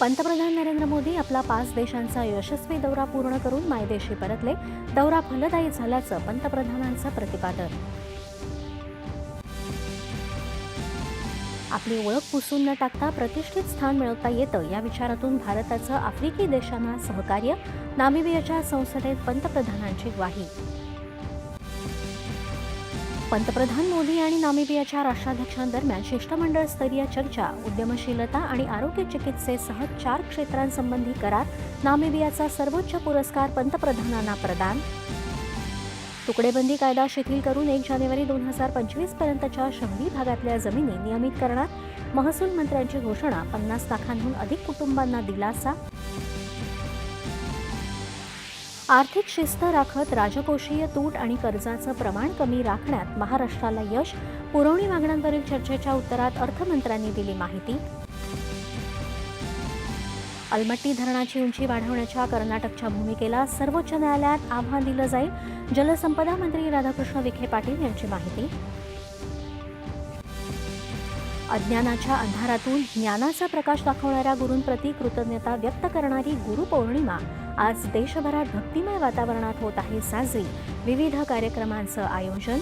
पंतप्रधान नरेंद्र मोदी आपला पाच देशांचा यशस्वी दौरा पूर्ण करून मायदेशी परतले. दौरा फलदायी झाल्याचं पंतप्रधानांचं प्रतिपादन. आपली ओळख पुसून न टाकता प्रतिष्ठित स्थान मिळवता येतं या विचारातून भारताचं आफ्रिकी देशांना सहकार्य. नामिबियाच्या संसदेत पंतप्रधानांची ग्वाही. पंतप्रधान मोदी आणि नामिबियाच्या राष्ट्राध्यक्षांदरम्यान शिष्टमंडळ स्तरीय चर्चा उद्यमशीलता आणि आरोग्य चिकित्सेसह चार क्षेत्रांसंबंधी करार नामिबियाचा सर्वोच्च पुरस्कार पंतप्रधानांना प्रदान. तुकडेबंदी कायदा शिथिल करून एक जानेवारी दोन हजार पंचवीस पर्यंतच्या शहरी भागातल्या जमिनी नियमित करणार महसूल मंत्र्यांची घोषणा पन्नास लाखांहून अधिक कुटुंबांना दिलासा आर्थिक शिस्त राखत राजकोषीय तूट आणि कर्जाचं प्रमाण कमी राखण्यात महाराष्ट्राला यश पुरवणी मागण्यांवरील चर्चेच्या उत्तरात अर्थमंत्र्यांनी दिली माहिती. अलमट्टी धरणाची उंची वाढवण्याच्या कर्नाटकच्या भूमिकेला सर्वोच्च न्यायालयात आव्हान दिलं जाईल जलसंपदा मंत्री राधाकृष्ण विखे पाटील यांची माहिती. अज्ञानाच्या अंधारातून ज्ञानाचा प्रकाश दाखवणाऱ्या गुरूंप्रती कृतज्ञता व्यक्त करणारी गुरुपौर्णिमा आज देशभरात भक्तिमय वातावरणात होत आहे साजरी. विविध कार्यक्रमांचं आयोजन.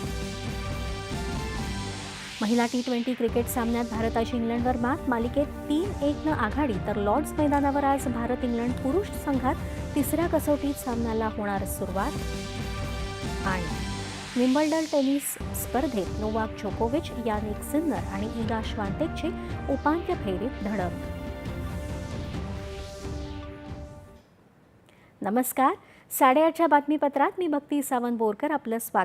महिला टी ट्वेंटी क्रिकेट सामन्यात भारताची इंग्लंडवर मात. मालिकेत तीन एकनं आघाडी तर लॉर्ड्स मैदानावर आज भारत इंग्लंड पुरुष संघात तिसऱ्या कसोटीत सामन्याला होणार सुरुवात. आणि विम्बल्डन टेनिस स्पर्धेत नोवाक जोकोविच यानिक सिन्नर आणि इगा श्वान्टेकची उपांत्य फेरीत धडक. नमस्कार. साडेआठच्या बातमीपत्रात मी भक्ती सावंत बोरकर. आपलं स्वागत